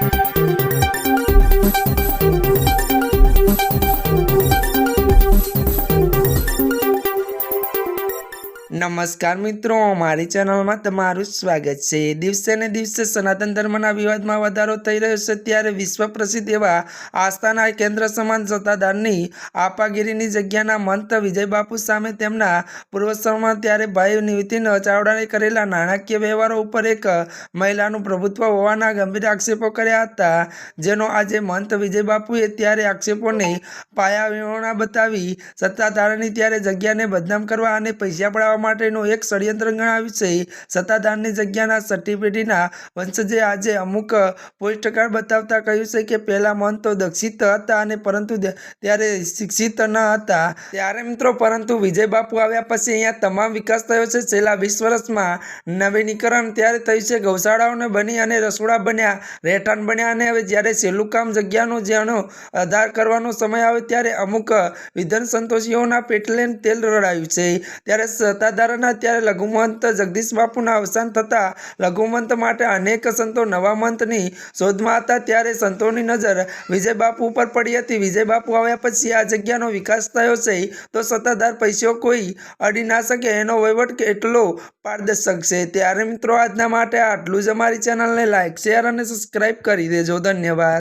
Thank you. નમસ્કાર મિત્રો, મારી ચેનલમાં તમારું સ્વાગત છે. દિવસે ને દિવસે સનાતન ધર્મના વિવાદમાં વધારો થઈ રહ્યો છે ત્યારે વિશ્વ પ્રસિદ્ધ એવા આસ્થાના કેન્દ્ર સમાન સત્તાધારની આપાગીરીની જગ્યાના મંત વિજય બાપુ સામે તેમના પૂર્વસરમાં ત્યારે ભાઈ નિતિન ચાવડાએ કરેલા નાણાકીય વ્યવહારો ઉપર એક મહિલાનું પ્રભુત્વ હોવાના ગંભીર આક્ષેપો કર્યા હતા, જેનો આજે મંત વિજય બાપુએ ત્યારે આક્ષેપોને પાયાવિહોણા બતાવી સત્તાધારાની ત્યારે જગ્યાને બદનામ કરવા અને પૈસા પડાવવા માટેનું એક ષડયંત્ર ગણાવ્યું છે. સત્તાધારની જગ્યાના સટ્ટીપેટીના વંશજે આજે અમુક પોસ્ટકાર્ડ બતાવતા કહ્યું છે કે પહેલા તો દક્ષિત હતા અને પરંતુ ત્યારે શિક્ષિત ન હતા. ત્યારે મિત્રો, પરંતુ વિજય બાપુ આવ્યા પછી અહીંયા તમામ વિકાસ થયો છે. છેલ્લા વીસ વર્ષમાં નવીનીકરણ ત્યારે થયું છે. ગૌશાળાઓને બની અને રસોડા બન્યા, રહેઠાણ બન્યા અને હવે જ્યારે છેલ્લું કામ જગ્યાનો જેનો આધાર કરવાનો સમય આવે ત્યારે અમુક વિધન સંતોષીઓના પેટલેન તેલ રડાયું છે. ત્યારે સત્તાધારના ત્યારે લઘુમંત જગદીશ બાપુના અવસાન થતાં લઘુમંત માટે અનેક સંતો નવા મંતની શોધમાં હતા. ત્યારે સંતોની નજર વિજય બાપુ ઉપર પડી હતી. વિજય બાપુ આવ્યા પછી આ જગ્યાનો વિકાસ થયો છે. તો સત્તાધાર પૈસો કોઈ અડી ના શકે એનો વહીવટ કેટલો પારદર્શક છે. ત્યારે મિત્રો, આજના માટે આટલું જ. અમારી ચેનલને લાઈક, શેર અને સબસ્ક્રાઈબ કરી દેજો. ધન્યવાદ.